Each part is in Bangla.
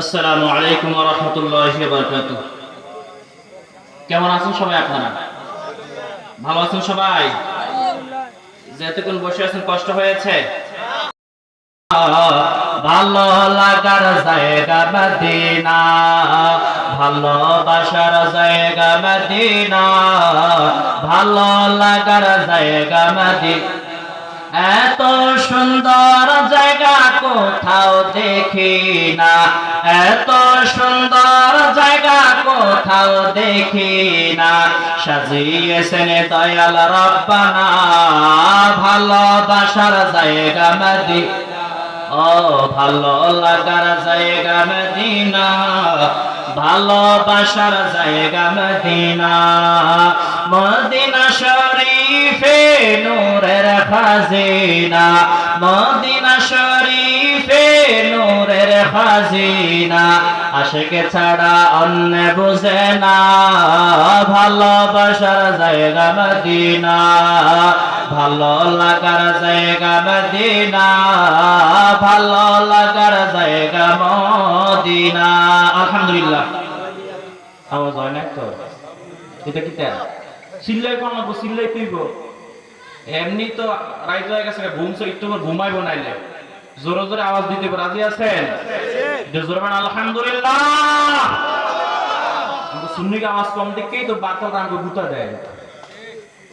আসসালামু আলাইকুম ওয়া রাহমাতুল্লাহি ওয়া কেমন আছেন সবাই আপনারা? ভালো আছেন সবাই? যেতক্ষণ বসে আছেন, কষ্ট হয়েছে? ভালো লাগার জায়গা মদিনা ভালোবাসার জায়গা মদিনা, ভালো লাগার জায়গা মদিনা। এত সুন্দর জায়গা কোথাও দেখি না। এত সুন্দর জায়গা কোথাও দেখি না। সাজিয়েছেন দয়াল রব্বানা ভালোবাসার জায়গা মদি ও, ভালো লাগার জায়গা মদিনা ভালোবাসার জায়গা মদিনা। মদিনা শরীফে নূরের খাজিনা, মদিনা শরীফে নূরের খাজিনা। আশেকে ছাড়া অন্য বুঝে না, ভালোবাসার জায়গা মদিনা, ভালো লাগার জায়গা মদিনা, ভালো লাগার জায়গা মদিনা। আলহামদুলিল্লাহ। আওয়াজ হয় না তো? এটা কি তেল? সিল্লাই কোন লাগবো সিল্লাই তুইব। এমনি তো রাইত হয়ে গেছে ঘুমছো একটু পর ঘুমাইবো নাইলে। জোরে জোরে আওয়াজ দিতে রাজি আছেন? আলহামদুলিল্লাহ। আওয়াজ কম দেখেই তো দেয়।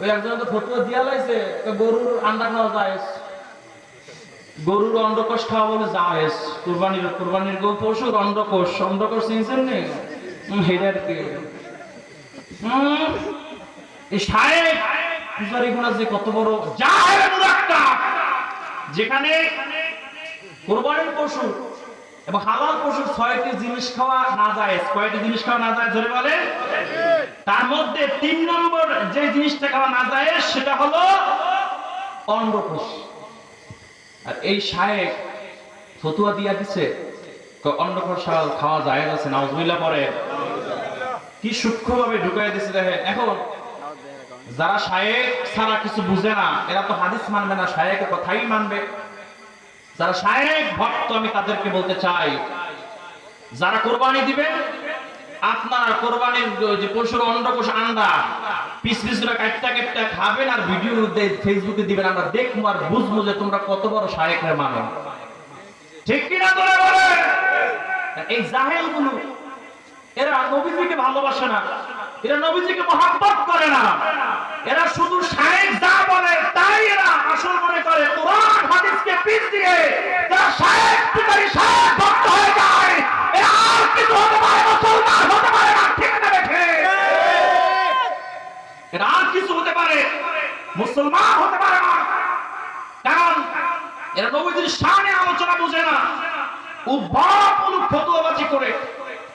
ওই একজন তো ফটো দিয়া লাইছে গরুর আন্ডা খাওয়া যায় গরুর অন্ডকোষ খাওয়া বলে জায়েজ কুরবানির কুরবানির গো পশুর অন্ডকোষ অন্ডকোষ চিনছেন নি? হুম, সাহেব যে না না তার মধ্যে তিন নম্বর যে জিনিসটা খাওয়া না যায়, সেটা হলো অন্ডকোষ। আর এই শায়েক ফতুয়া দিয়া দিছে অন্ডকোষ খাওয়া- যায় আছে নাউজুবিল্লাহ পরে। কি সূক্ষ্মভাবে ঢুকাই দিছে দেখেন, এখন যারা শায়েক ছাড়া কিছু বুঝে না, এরা তো হাদিস মানবে না, শায়েকের কথাই মানবে। যারা শায়েক ভক্ত, আমি তাদেরকে বলতে চাই, যারা কোরবানি দিবেন আপনারা কোরবানির যে পশুর অন্ডকোষ আন্ডা, পিস পিস করে কাটটা কাটটা খাবেন আর ভিডিও ফেসবুকে দিবেন, আমরা দেখব আর বুঝব যে তোমরা কত বড় শায়েকের মানো। ঠিক কিনা তোরা বলে? এই জাহেলগুলো এরা নবীজিকে ভালোবাসে না। এরা নবীজিকে মহাব্বত করে না। এরা শুধু শায়েক যা বলে, তাই এরা আসল মনে করে। কোরআন, হাদিসকে পিস দিয়ে যারা শায়েক, পিতারি শায়েক ভক্ত হয়ে যায়, এরা আর কিছু হতে পারে মুসলমান হতে পারে না, ঠিক না এরা আর কিছু হতে পারে, মুসলমান হতে পারে না। কারণ এরা নবীজির সামনে আলোচনা বুঝে না। মুলুক ফতুয়াবাজি করে।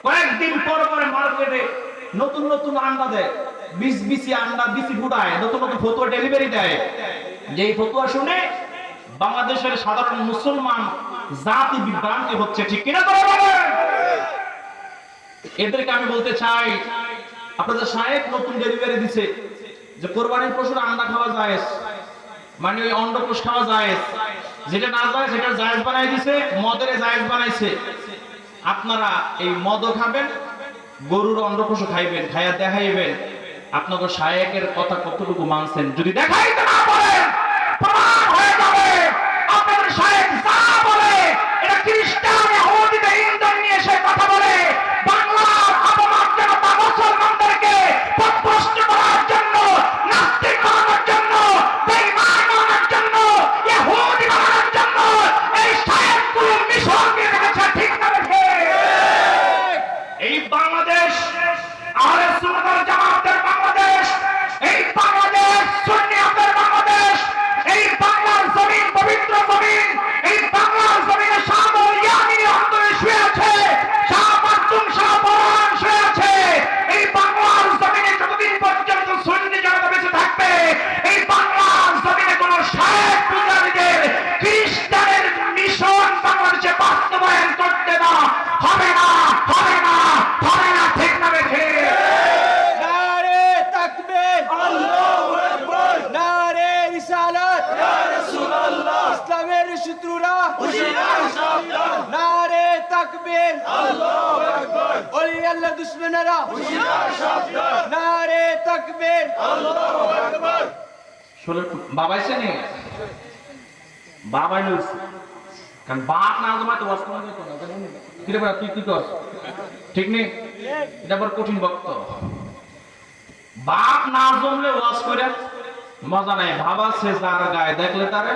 কয়েকদিন পর পরে মার্কেটে নতুন নতুন আন্ডা দেয়। বিশ বিসি আন্ডা বিসি ফুটায় নতুন নতুন ফতুয়া ডেলিভারি দেয়। যেই ফতুয়া শুনে বাংলাদেশের সাধারণ মুসলমান জাতি বিভ্রান্তি হচ্ছে, ঠিক কিনা এদেরকে আমি বলতে চাই, আপনাদের সাহেব নতুন ডেলিভারি দিছে যে কোরবানির পশুর আন্ডা খাওয়া যায় মানে ওই অন্ডকোষ খাওয়া যায় যেটা না যায় সেটা জায়েজ বানাই দিছে, মদের জায়েজ বানাইছে। আপনারা এই মদও খাবেন গরুর অন্ডকোষও খাইবেন, খাইয়া দেখাইবেন। আপনাকে শায়েকের কথা কতটুকু মানছেন? যদি দেখাইতে না পারেন, প্রমাণ শত্রুরা। নারে তাকবীর। ওলি আল্লাহ নারে তাকবীর। বাবা এসে বাবা কারণ বাপ না কিরে বাবা তুই কি কর ঠিক নেই? এটা বড় কঠিন বক্ত। বাপ না জমলে ওয়াজ করে মজা নাই। বাবা সে যার গায়ে দেখলে তারে?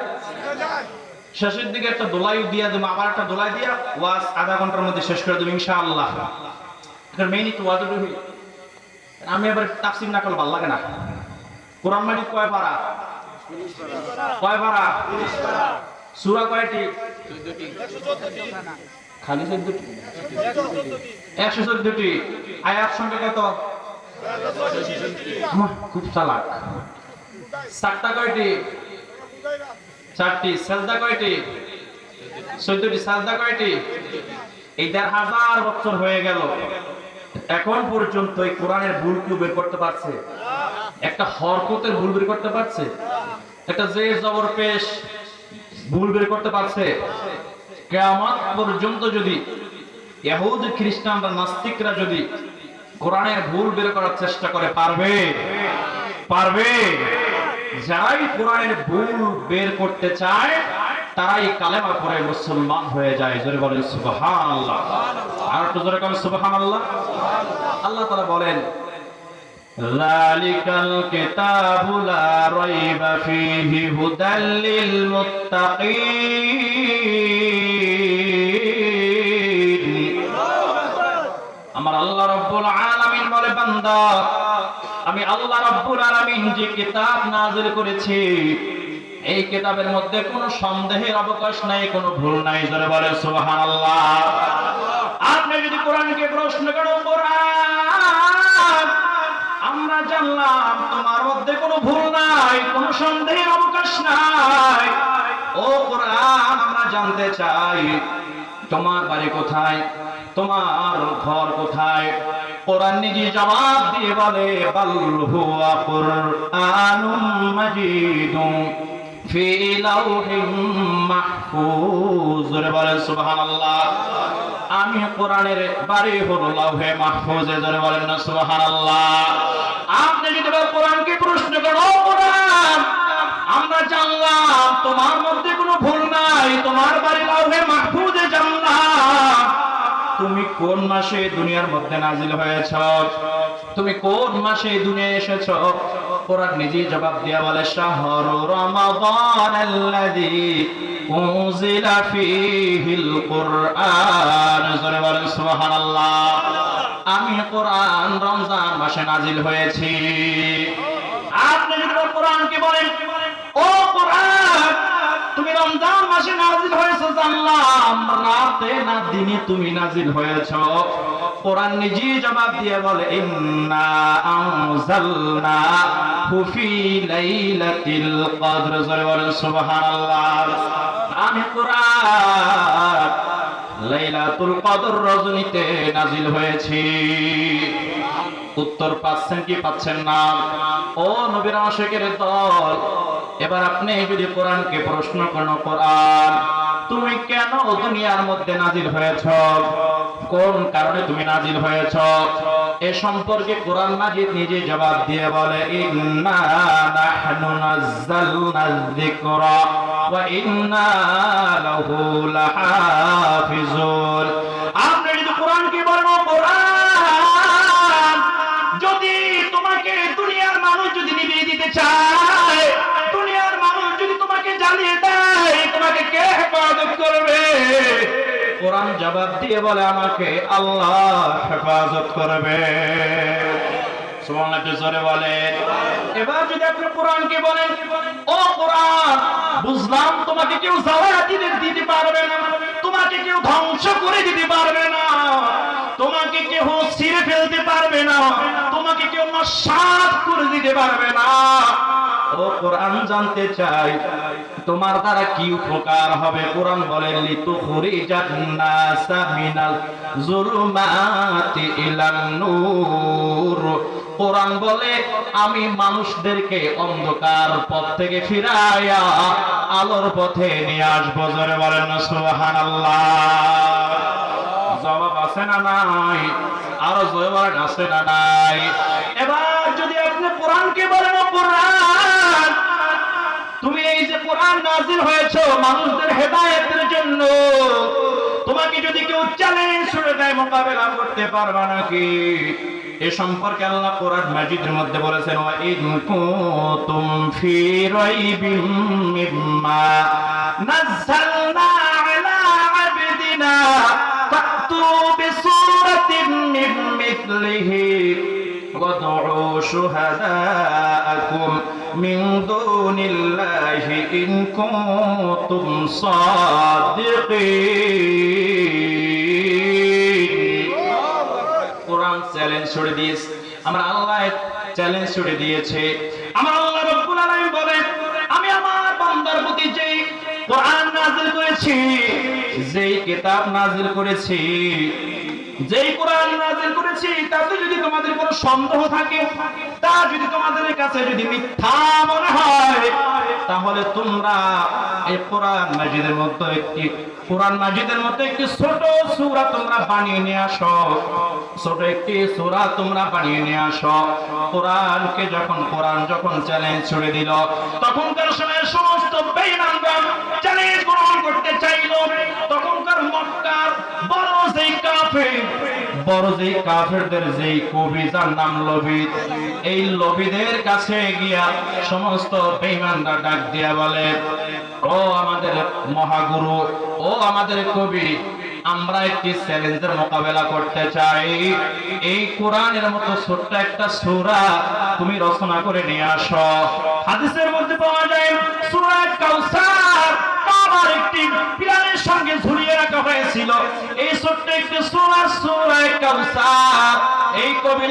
শেষের দিকে একটা দোলাই দিয়া দেবো, আবার একটা দোলাই দিয়া ওয়াজ আধা ঘণ্টার মধ্যে শেষ করে দেবো, ইনশাআল্লাহ। এটা মেইনই তো আমি আবার তাফসির না করলে ভালো লাগে না। কোরআন মাজিদ কয় পারা? কয় পারা? সূরা কয়টি? খালি চোদ্দটি। একশো চোদ্দটি। আয়াত সংখ্যা কত? খুব চালাক। চারটা কয়টি? চারটি সাজদা কয়টি? চোদ্দটি সাজদা কয়টি? হাজার বছর হয়ে গেল। এখন পর্যন্ত এই কোরআনের ভুল কেউ বের করতে পারছে? একটা হরকতের ভুল বের করতে পারছে? একটা যে জবর পেশ ভুল বের করতে পারছে? কেয়ামত পর্যন্ত যদি ইহুদ খ্রিস্টানরা, নাস্তিকরা যদি কোরআনের ভুল বের করার চেষ্টা করে, পারবে? পারবে? যাই কোরআনের ভুল বের করতে চায়, তারাই কালেমা পড়ে মুসলমান হয়ে যায়। জোরে বলেন, সুবহানাল্লাহ। আর একটু জোরে করেন সুবহানাল্লাহ। আল্লাহ তাআলা বলেন, লালিকাল কিতাবু লা রাইবা ফীহি হুদাল লিল মুত্তাকিন। আমার আল্লাহ রাব্বুল আলামিন বলে, বান্দা আমি আল্লাহ রব্বুল আলামিন যে কিতাব নাযিল করেছি, এই কিতাবের মধ্যে কোনো সন্দেহের অবকাশ নাই, কোনো ভুল নাই। জোরে বলে সুবহানাল্লাহ। আপনি যদি কোরআনকে প্রশ্ন করেন, কোরআন, আমরা জানলাম তোমার মধ্যে কোনো ভুল নাই, কোনো সন্দেহের অবকাশ নাই। ও কোরআন, আমরা জানতে চাই, তোমার বাড়ি কোথায়? তোমার ঘর কোথায়? কোরআন নিজে জবাব দিয়ে বলে, বাল ফি লাউহিম মাহফুজ। বলেন, সুবহানাল্লাহ। আমি কোরআনের বাড়ি হলো লাউহে মাহফুজে ধরে বলেন না, সুবহানাল্লাহ। আপনি যদি কোরআনকে প্রশ্ন করো কোরআন, আমরা জানলাম তোমার মধ্যে কোনো ভুল নাই, তোমার বাড়ি লাউহে মাহফুজে জানলাম। তুমি কোন মাসে দুনিয়ার মধ্যে নাজিল হয়েছ? তুমি কোন মাসে দুনিয়ায় এসেছ? কোরআন নিজেই জবাব দিয়া বলে, শাহরু রমাদান আল্লাযী উনজিলা ফীহিল কুরআন। জোরে বলেন, সুবহানাল্লাহ। আমি কোরআন রমজান মাসে নাজিল হয়েছি। আপনি যদি কোরআনকে বলেন, ও তুমি রমজান মাসে নাজিল হয়েছে জানলাম, রাতে না দিনে তুমি নাজিল হয়েছো। কোরআন নিজেই জবাব দিয়ে বলে, ইন্না আনজালনা ফি লাইলাতিল কদর। জোরে বলেন, সুবহানাল্লাহ। আমি কোরআন লাইলাতুল কদর রজনীতে নাজিল হয়েছি। উত্তর পাচ্ছেন কি পাচ্ছেন না? ও নবীর আশেকের দল এবার আপনি যদি কোরআনকে প্রশ্ন করেন, কোরআন, তুমি কেন দুনিয়ার মধ্যে নাজিল হয়েছ? কোন কারণে তুমি নাজিল হয়েছ? এ সম্পর্কে কোরআন মাজিদ নিজে জবাব দিয়ে বলে, ইন্না নাহনু নাযালনা যিকরা ওয়া ইন্না লাহু লাহাফিজুন। জবাব দিয়ে বলে আমাকে, আল্লাহ হেফাজত করবে। তোমাকে কেউ ধ্বংস করে দিতে পারবে না, তোমাকে কেউ ফেলতে পারবে না, তোমাকে কেউ করে দিতে পারবে না। ও কোরআন জানতে চাই, তোমার দ্বারা কি উপকার হবে? কোরআন লিতু মিনাল জুলুমাতি ইলান নূর। কোরআন বলে, আমি মানুষদেরকে অন্ধকার পথ থেকে ফিরাইয়া আলোর পথে নিয়ে আসব। জোরে বলেন সুবহানাল্লাহ। আছে না নাই? আরও জয় বলেন, আছে না নাই? এবার যদি আপনি কোরআনকে বলেন কোরআন, তুমি এই যে কোরআন নাজিল হয়েছে মানুষদের হেদায়েতের জন্য, তোমাকে যদি কেউ চ্যালেঞ্জ ছুড়ে দেয়, মোকাবেলা করতে পারবা নাকি? এ সম্পর্কে আল্লাহ কোরআন মাজিদের মধ্যে বলেছেন, ওয়া ইন কুনতুম ফি রাইবিম মিম্মা আলা আবদিনা ফাতু মিন মিথলিহি وادعوا شهداءكم من دون الله إن كنتم صادقين কোরআন চ্যালেঞ্জ ছড়ে দিয়েছে আমরা আল্লাহ চ্যালেঞ্জ ছড়ে দিয়েছে আমার আল্লাহ রব্বুল আলামিন বলেন আমি আমার বান্দার প্রতি যেই কোরআন নাযিল করেছি যেই কিতাব নাযিল করেছি যেই কোরআন নাযিল করেছি, তাতে যদি তোমাদের কোনো সন্দেহ থাকে, তা যদি তোমাদের কাছে যদি মিথ্যা মনে হয়, তাহলে তোমরা এই কোরআন মাজিদের মতো একটি, কোরআন মাজিদের মতো একটি ছোট সূরা তোমরা বানিয়ে নিয়ে আসো। ছোট একটি সূরা তোমরা বানিয়ে নিয়ে আসো। কোরআনকে যখন, কোরআন যখন চ্যালেঞ্জ ছুড়ে দিল তখনকার সময় সমস্ত বেঈমানগণ চ্যালেঞ্জ গ্রহণ করতে চাইল। মক্কার মহাগুরু, ও আমাদের কবি, আমরা একটি চ্যালেঞ্জের মোকাবেলা করতে চাই। এই কোরআনের মতো ছোট্ট একটা সূরা তুমি রচনা করে নিয়ে আসো। হাদিসের মধ্যে পাওয়া যায়, সূরা কাউসার একটি পিলারের সঙ্গে ঝুলিয়ে রাখা হয়েছিল। এই ছোট্ট একটি সূরা সূরা কাউসার এই কবি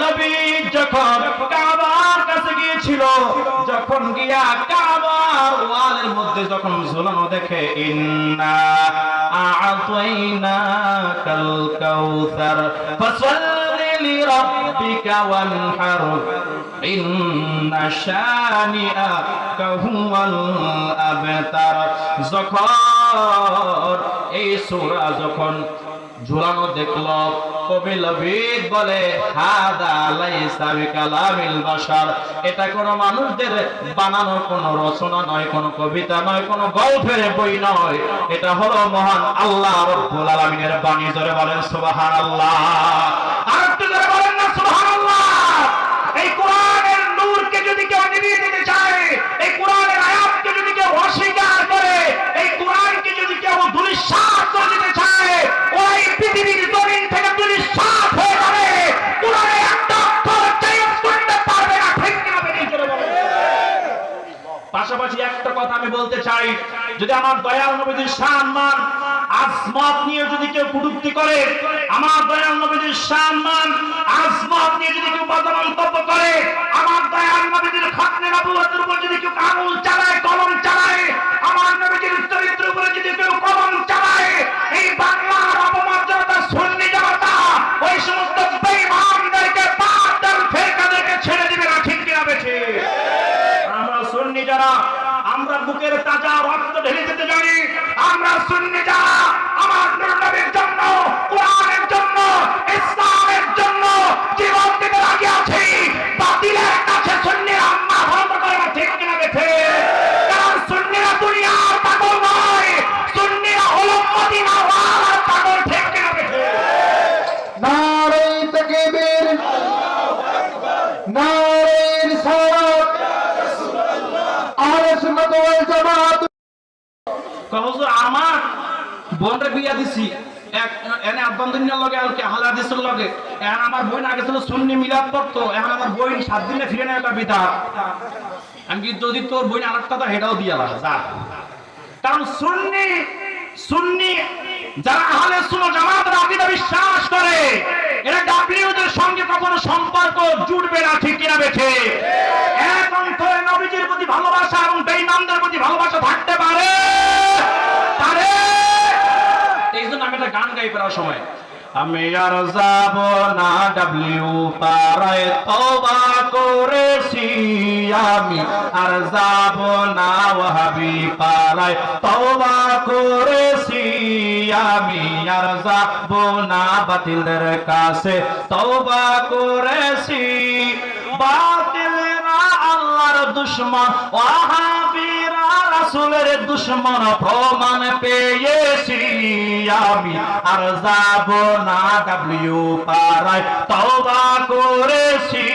যখন কাবার কাছে গিয়েছিল, যখন গিয়া কাবার ওয়ালের মধ্যে যখন ঝুলানো দেখে, ইন্না আ'তাইনাকাল কাউসার, ফাসাল্লি লিরাব্বিকা ওয়ানহার ইন্না শানিআকা হুয়াল আবতার যখন এই সূরা যখন ঝুলানো দেখল। কবি লবিদ বলে এটা কোন মানুষদের বানানো কোন রচনা নয়, কোন কবিতা নয়, কোন গল্পের বই নয়। এটা হলো মহান আল্লাহ আলামিনের বাণী। জোরে বলেন, সুবহানাল্লাহ। নূরকে যদি কেউ নিভিয়ে দিতে চায়, এই কোরআনের আয়াতকে যদি কেউ অস্বীকার করে বলতে চাই, যদি আমার দয়াল নবীজির সম্মান আজমত নিয়ে যদি কেউ কুটুক্তি করে, আমার দয়াল নবীজির সম্মান আজমত নিয়ে যদি কেউ বাজে মন্তব্য করে, আমার দয়াল নবীজির খাতনে নবুয়তের উপর যদি কেউ আঙুল চালায়, কলম চালায়, আমার নবীজির চরিত্রের উপরে যদি কেউ কলম চালায়, এই বাংলার অপমর্যাদা সুন্নি জনতা, ওই সমস্ত আমার বিয়া দিছি। বিশ্বাস করে, এরা সঙ্গে কখনো সম্পর্ক জুড়বে না, ঠিক কিনা বেঠে? এক নবীজির প্রতি ভালোবাসা এবং বেঈমানদের প্রতি ভালোবাসা থাকতে পারে? গান গাই প্রায় সময়। আমি আর যাব না ডাব্লিউ পাড়ায় তবা করেছি। আমি আর যাব না, ওয়াহাবি পাড়ায় তবা করেছি। আমি আর যাব না বাতিলদের কাছে তবা করেছি। বাতিলরা আল্লাহর দুশ্মন ওয়াহাবিরা রাসূলের দুশ্মন প্রমাণ পেয়েছি আমি। আর যাব না ডাব্লিউ পাড়ায়, তওবা করেছি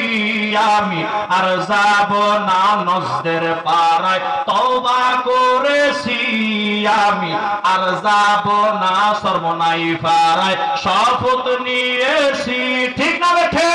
আমি। আর যাব না নজদের পাড়ায়, তওবা করেছি আমি। আর যাব না সর্বনাই পাড়ায়, শপথ নিয়েছি, ঠিক না বেঠে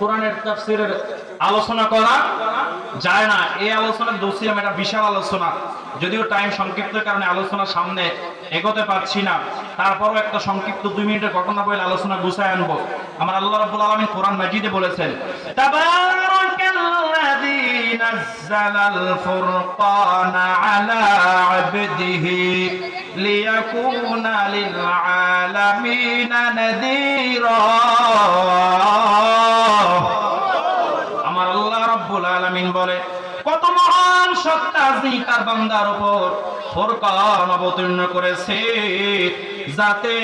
কোরআনের তাফসীরের আলোচনা করা যায় না। এই আলোচনা দোষিয়াম এটা বিশাল আলোচনা। যদিও টাইম সংক্ষিপ্ত কারণে আলোচনা সামনে এগোতে পারছি না। তারপরও একটা সংক্ষিপ্ত দুই মিনিটের ঘটনা বলে আলোচনা গুছায় আনব। আমার আল্লাহ রাব্বুল আলামিন কোরআন মাজিদে বলেছেন, তাবারাকাল্লাযী নাযালাল ফুরকানা আলা লিয়াকুনা লিল আলামিনা নাযীরা আমার আল্লাহ রাব্বুল আলামিন বলে কত মহান সত্তা যিনি তার অবতীর্ণ করেছে, যাতে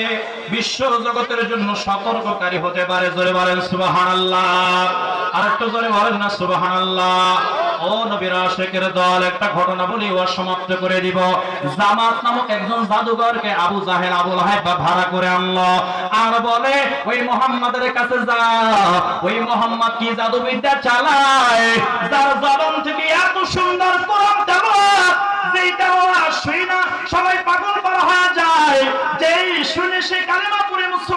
বিশ্ব জগতের জন্য সতর্ককারী হতে পারে। জোরে বলেন সুবহানাল্লাহ। আরেকটু জোরে বলেন না সুবহানাল্লাহ। ও নবীর আশেকের দল, একটা ঘটনা বলি, ও সমাপ্ত করে দিব। জামাত নামক একজন জাদুঘরকে আবু জাহেল, আবু লাহেব ভাড়া করে আনলো। আর বলে, ওই মোহাম্মদের কাছে যা। ওই মোহাম্মদ কি জাদুবিদ্যা চালায়? যার জবান থেকে এত সুন্দর কোরআন যেটা ওরা শুই না, সবাই পাগল করা যায়। যেই শুনে সে কালেমা পড়ে মুসলমান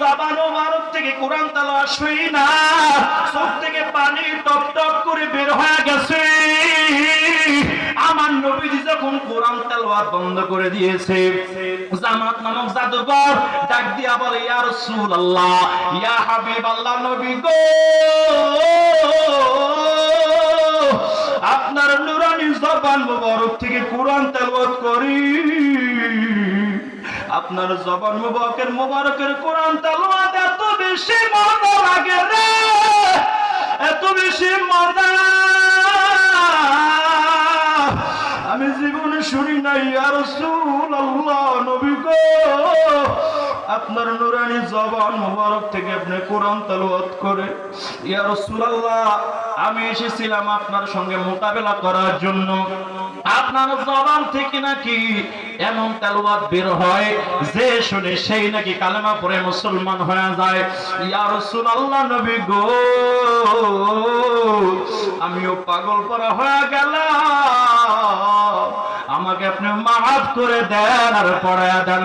জবান থেকে কোরআন না। চোখ থেকে পানি টপ টপ করে বের হয়ে গেছে। আমার নবীজি যখন কোরআন বন্ধ করে দিয়েছে, জামাত নামক জাদুঘর ডাক দিয়া বলে, ইয়া নবী গো, আপনার নুরানি জবান মুবারক থেকে কোরআন তেলাওয়াত করি। আপনার জবান মুবারকের মুবারকের কোরআন তেলাওয়াত এত বেশি মজা লাগে রে। এত বেশি মজা। আমি জীবনে শুনি নাই আর নবী গো। আপনার নুরানি জবান মোবারক থেকে আপনি কোরআন তেলাওয়াত করে, ইয়া রাসূলুল্লাহ, আমি এসেছিলাম আপনার সঙ্গে মোকাবেলা করার জন্য। আপনার জবান থেকে নাকি? এমন তেলাওয়াত বের হয়, যে শুনে সেই নাকি কালেমা পড়ে মুসলমান হয়ে যায়। ইয়া রাসূলুল্লাহ নবী গো, আমিও পাগল পরা হয়ে গেলাম। আমাকে আপনি মাফ করে দেন আর পড়ে দেন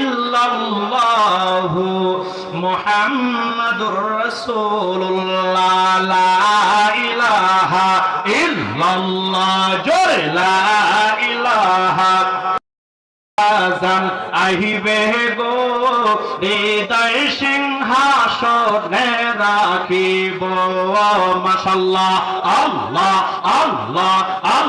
ইল্লাল্লাহু মুহাম্মাদুর রাসূলুল্লাহ লা ইলাহা ইল্লাল্লাহ জোরে লা ইলাহা আজান আহিবে গো হৃদয় সিংহাসনে রাখিব। মাশাল্লাহ আল্লাহ আল্লাহ আল্লাহ।